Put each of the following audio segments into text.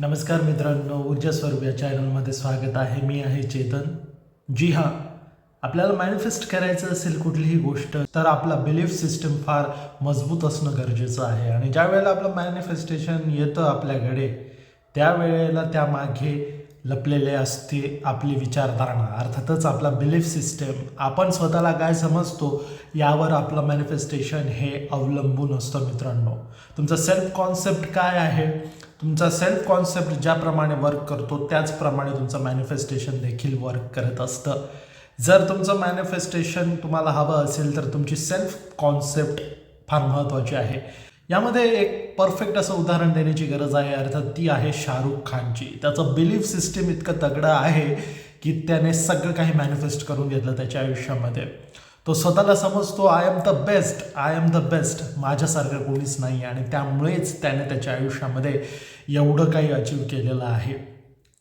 नमस्कार मित्रांनो ऊर्जा स्वरूप या चॅनलमध्ये स्वागत आहे. मी आहे चेतन. जी हां आपल्याला मॅनिफेस्ट करायचं असेल कुठलीही गोष्ट तर आपला बिलीफ सिस्टम फार मजबूत असणं गरजेचं आहे. आणि ज्या वेळेला आपलं मॅनिफेस्टेशन येतं आपल्याकडे त्यावेळेला त्यामागे लपलेले असते आपली विचारधारणा. अर्थातच आपला बिलीफ सिस्टम आपण स्वतःला काय समजतो यावर आपलं मॅनिफेस्टेशन हे अवलंबून असतं मित्रांनो. तुमचा सेल्फ कॉन्सेप्ट काय आहे? तुमचा सेल्फ कॉन्सेप्ट ज्याप्रमाणे वर्क करतो त्याचप्रमाणे तुमचं मॅनिफेस्टेशन देखील वर्क करत असतं. जर तुमचं मॅनिफेस्टेशन तुम्हाला हवं असेल तर तुमची सेल्फ कॉन्सेप्ट फार महत्त्वाची आहे. यामध्ये एक परफेक्ट असं उदाहरण देण्याची गरज आहे. अर्थात ती आहे शाहरुख खानची. त्याचं बिलीफ सिस्टीम इतकं तगडं आहे की त्याने सगळं काही मॅनिफेस्ट करून घेतलं त्याच्या आयुष्यामध्ये. तो स्वतःला समजतो I am the best I am the best माझ्यासारखं कोणीच नाही आणि त्यामुळेच त्याने त्याच्या आयुष्यामध्ये एवढं काही अचीव केलेलं आहे.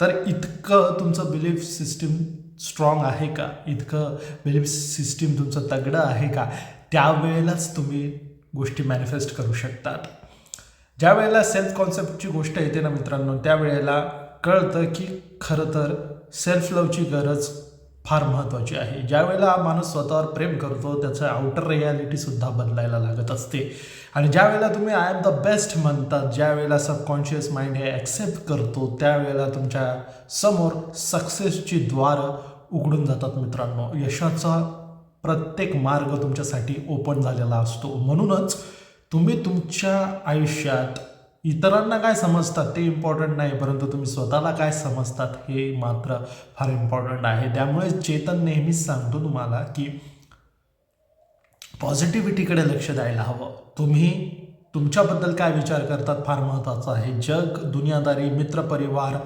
तर इतकं तुमचं बिलीफ सिस्टीम स्ट्रॉंग आहे का? इतकं बिलीफ सिस्टीम तुमचं तगडं आहे का? त्यावेळेलाच तुम्ही गोष्टी मॅनिफेस्ट करू शकतात. ज्या वेळेला सेल्फ कॉन्सेप्टची गोष्ट येते ना मित्रांनो त्यावेळेला कळतं की खरं तर सेल्फ लवची गरज फार महत्त्वाची आहे. ज्यावेळेला हा माणूस स्वतःवर प्रेम करतो त्याचं आउटर रियालिटीसुद्धा बदलायला लागत असते. आणि ज्यावेळेला तुम्ही आय एम द बेस्ट म्हणतात ज्यावेळेला सबकॉन्शियस माइंड हे ॲक्सेप्ट करतो त्यावेळेला तुमच्यासमोर सक्सेसची द्वारं उघडून जातात मित्रांनो. यशाचा प्रत्येक मार्ग तुमच्यासाठी ओपन झालेला असतो. म्हणूनच तुम्ही तुमच्या आयुष्यात इतरांना काय समजतात ते इम्पॉर्टंट नाही परंतु तुम्ही स्वतःला काय समजतात हे मात्र फार इम्पॉर्टंट आहे. त्यामुळे चेतन नेहमीच सांगतो तुम्हाला की पॉझिटिव्हिटीकडे लक्ष द्यायला हवं. तुम्ही तुमच्याबद्दल काय विचार करतात फार महत्त्वाचं आहे. जग दुनियादारी मित्रपरिवार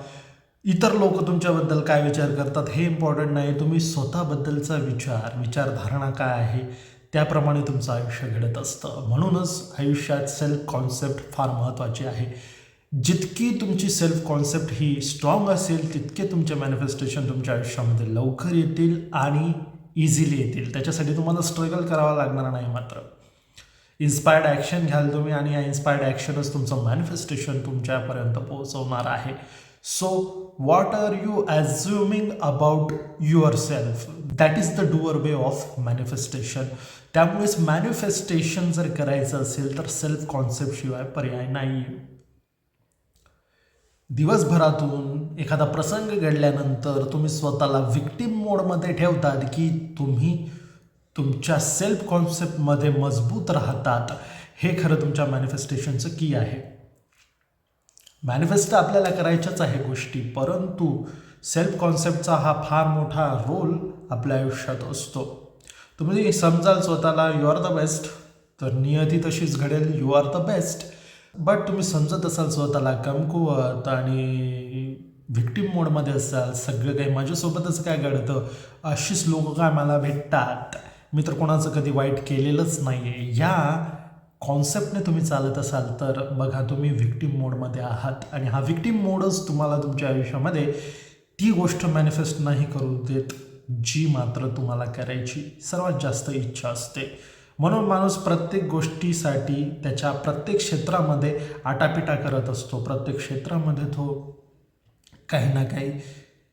इतर लोक तुमच्याबद्दल काय विचार करतात हे इम्पॉर्टंट नाही. तुम्ही स्वतःबद्दलचा विचार विचारधारणा काय आहे त्याप्रमाणे तुमचं आयुष्य घडत असतं. म्हणूनच आयुष्यात सेल्फ कॉन्सेप्ट फार महत्त्वाची आहे. जितकी तुमची सेल्फ कॉन्सेप्ट ही स्ट्रॉंग असेल तितके तुमचे मॅनिफेस्टेशन तुमच्या आयुष्यामध्ये लवकर येतील आणि इझिली येतील. त्याच्यासाठी तुम्हाला स्ट्रगल करावा लागणार नाही मात्र. इन्स्पायर्ड ॲक्शन घ्याल तुम्ही आणि या इन्स्पायर्ड ॲक्शनच तुमचं मॅनिफेस्टेशन तुमच्यापर्यंत पोहोचवणार आहे. So what are you assuming about yourself that is the doer of of manifestation त्यामुळेच मॅनिफेस्टेशन जर करायचं असेल तर सेल्फ कॉन्सेप्टशिवाय पर्याय नाही. दिवसभरातून एखादा प्रसंग घडल्यानंतर तुम्ही स्वतःला विक्टीम मोडमध्ये ठेवतात की तुम्ही तुमच्या सेल्फ कॉन्सेप्टमध्ये मजबूत राहतात. हे खरं तुमच्या मॅनिफेस्टेशनचं की आहे. मॅनिफेस्टो आपल्याला करायच्याच आहे गोष्टी परंतु सेल्फ कॉन्सेप्टचा हा फार मोठा रोल आपल्या आयुष्यात असतो. तुम्ही समजाल स्वतःला यू आर द बेस्ट तर नियती तशीच घडेल you are the best but तुम्ही समजत असाल स्वतःला कमकुवत आणि व्हिक्टीम मोडमध्ये असाल सगळं काही माझ्यासोबतच काय घडतं अशीच लोक काय मला भेटतात. मी तर कोणाचं कधी वाईट केलेलंच नाही आहे या कॉन्सेप्टने तुम्ही चालत असाल तर बघा तुम्ही विक्टिम मोडमध्ये आहात. आणि हा विक्टिम मोडच तुम्हाला तुमच्या आयुष्यामध्ये ती गोष्ट मॅनिफेस्ट नाही करू देत जी मात्र तुम्हाला करायची सर्वात जास्त इच्छा असते. म्हणून माणूस प्रत्येक गोष्टीसाठी त्याच्या प्रत्येक क्षेत्रामध्ये आटापिटा करत असतो. प्रत्येक क्षेत्रामध्ये तो काही ना काही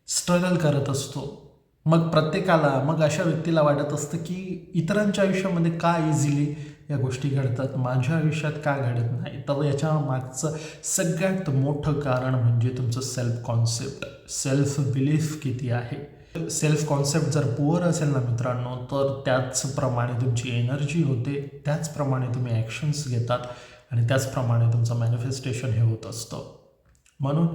स्ट्रगल करत असतो. मग प्रत्येकाला मग अशा व्यक्तीला वाटत असतं की इतरांच्या आयुष्यामध्ये का इझिली या गोष्टी घडतात. माझ्या आयुष्यात का घडत नाही? तर याच्या मागचं सगळ्यात मोठं कारण म्हणजे तुमचं सेल्फ कॉन्सेप्ट सेल्फ बिलीफ किती आहे? सेल्फ कॉन्सेप्ट जर पुअर असेल ना मित्रांनो तर त्याचप्रमाणे तुमची एनर्जी होते. त्याचप्रमाणे तुम्ही ॲक्शन्स घेतात आणि त्याचप्रमाणे तुमचं मॅनिफेस्टेशन हे होत असतं. म्हणून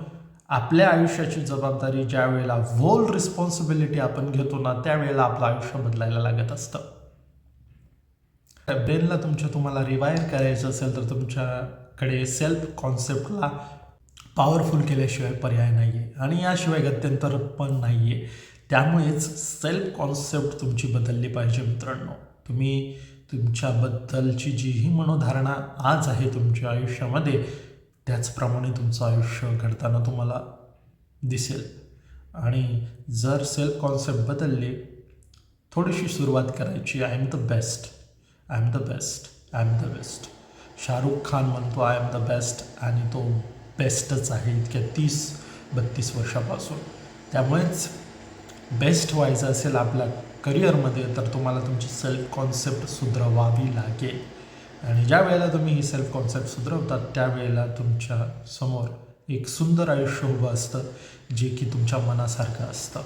आपल्या आयुष्याची जबाबदारी ज्या वेळेला होल रिस्पॉन्सिबिलिटी आपण घेतो ना त्यावेळेला आपलं आयुष्य बदलायला लागत असतं. ब्रेनला तुमच्या तुम्हाला रिवायर करायचं असेल तर तुमच्याकडे सेल्फ कॉन्सेप्टला पॉवरफुल केल्याशिवाय पर्याय नाही आहे आणि याशिवाय गत्यंतर पण नाही आहे त्यामुळेच सेल्फ कॉन्सेप्ट तुमची बदलली पाहिजे मित्रांनो. तुम्ही तुमच्याबद्दलची जीही मनोधारणा आज आहे तुमच्या आयुष्यामध्ये त्याचप्रमाणे तुमचं आयुष्य घडताना तुम्हाला दिसेल. आणि जर सेल्फ कॉन्सेप्ट बदलली थोडीशी सुरुवात करायची. I am the best I am the best I am the best Shahrukh Khan म्हणतो आय एम द बेस्ट आणि तो बेस्टच आहे इतक्या तीस बत्तीस वर्षापासून. त्यामुळेच बेस्ट व्हायचं असेल आपल्या करिअरमध्ये तर तुम्हाला तुमची सेल्फ कॉन्सेप्ट सुधरवावी लागेल. आणि ज्या वेळेला तुम्ही ही सेल्फ कॉन्सेप्ट सुधरवतात त्यावेळेला तुमच्यासमोर एक सुंदर आयुष्य उभं असतं जे की तुमच्या मनासारखं असतं.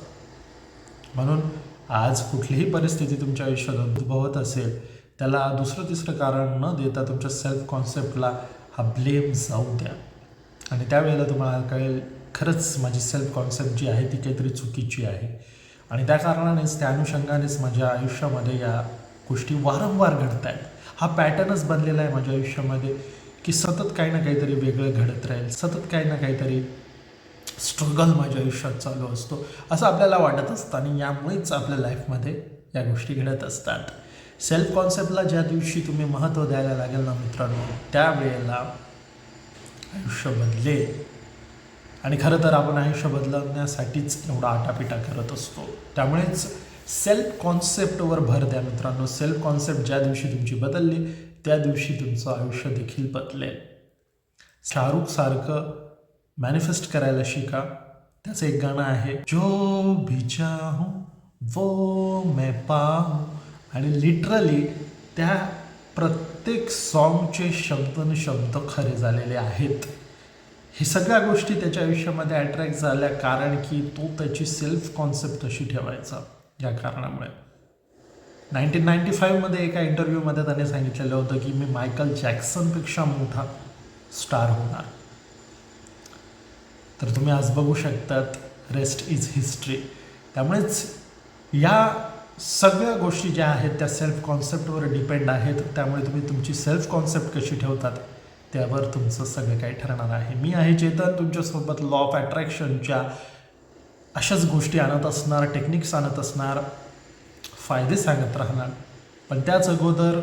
म्हणून आज कुठलीही परिस्थिती तुमच्या आयुष्यात उद्भवत असेल त्याला दुसरं तिसरं कारण न देता तुमच्या सेल्फ कॉन्सेप्टला हा ब्लेम जाऊ द्या. आणि त्यावेळेला तुम्हाला कळेल खरंच माझी सेल्फ कॉन्सेप्ट जी आहे ती काहीतरी चुकीची आहे. आणि त्या कारणानेच त्या अनुषंगानेच माझ्या आयुष्यामध्ये या गोष्टी वारंवार घडत आहेत हा पॅटर्नच बनलेला आहे माझ्या आयुष्यामध्ये की सतत काही ना काहीतरी वेगळं घडत राहील. सतत काही ना काहीतरी स्ट्रगल माझ्या आयुष्यात चालू असतो. असं आपल्याला वाटत असतं आणि यामुळेच आपल्या लाईफमध्ये या गोष्टी घडत असतात. सेल्फ कॉन्सेप्टला ज्या दिवशी तुम्ही महत्त्व द्यायला लागेल ना मित्रांनो त्यावेळेला आयुष्य बदलेल आणि खरं तर आपण आयुष्य बदलवण्यासाठीच एवढा आटापिटा करत असतो. त्यामुळेच सेल्फ कॉन्सेप्टवर भर द्या मित्रांनो. सेल्फ कॉन्सेप्ट ज्या दिवशी तुमची बदलली त्या दिवशी तुमचं आयुष्य देखील बदलेल. शाहरुख सारखं मॅनिफेस्ट करायला शिका. त्याचं एक गाणं आहे जो भी चाहूं वो मैं पाहूं. आणि लिटरली त्या प्रत्येक सॉन्गचे शब्द न शब्द खरे झालेले आहेत. हे सगळ्या गोष्टी त्याच्या आयुष्यामध्ये अट्रॅक्ट झाल्या कारण की तो त्याची सेल्फ कॉन्सेप्ट तशी ठेवायचा या कारणामुळे. नाईन्टीन नाईन्टी फाईव्हमध्ये एका इंटरव्ह्यूमध्ये त्याने सांगितलेलं होतं की मी मायकल जॅक्सनपेक्षा मोठा स्टार होणार. तर तुम्ही आज बघू शकतात रेस्ट इज हिस्ट्री त्यामुळेच या सगळ्या गोष्टी ज्या आहेत त्या सेल्फ कॉन्सेप्टवर डिपेंड आहेत. त्यामुळे तुम्ही तुमची सेल्फ कॉन्सेप्ट कशी ठेवतात त्यावर तुमचं सगळं काही ठरणार आहे. मी आहे चेतन तुमच्यासोबत लॉ ऑफ अट्रॅक्शनच्या अशाच गोष्टी आणत असणार टेक्निक्स आणत असणार फायदे सांगत राहणार. पण त्याच अगोदर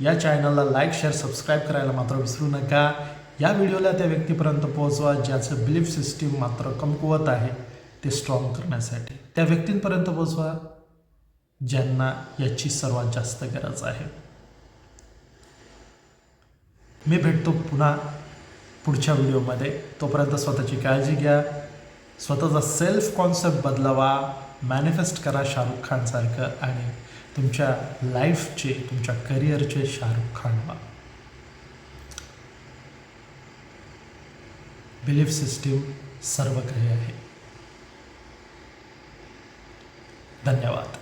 या चॅनलला लाईक शेअर सबस्क्राईब करायला मात्र विसरू नका. या व्हिडिओला त्या व्यक्तीपर्यंत पोहोचवा ज्याचं बिलीफ सिस्टीम मात्र कमकुवत आहे ते स्ट्रॉंग करण्यासाठी. त्या व्यक्तींपर्यंत पोहोचवा. ज्यांना याची सर्वात जास्त गरज आहे. मी भेटतो पुन्हा पुढच्या व्हिडिओमध्ये. तोपर्यंत स्वतःची काळजी घ्या. स्वतःचा सेल्फ कॉन्सेप्ट बदलावा. मॅनिफेस्ट करा शाहरुख खानसारखं आणि तुमच्या लाईफचे तुमच्या करिअरचे शाहरुख खान व्हा. बिलीफ सिस्टीम सर्व काही आहे. धन्यवाद.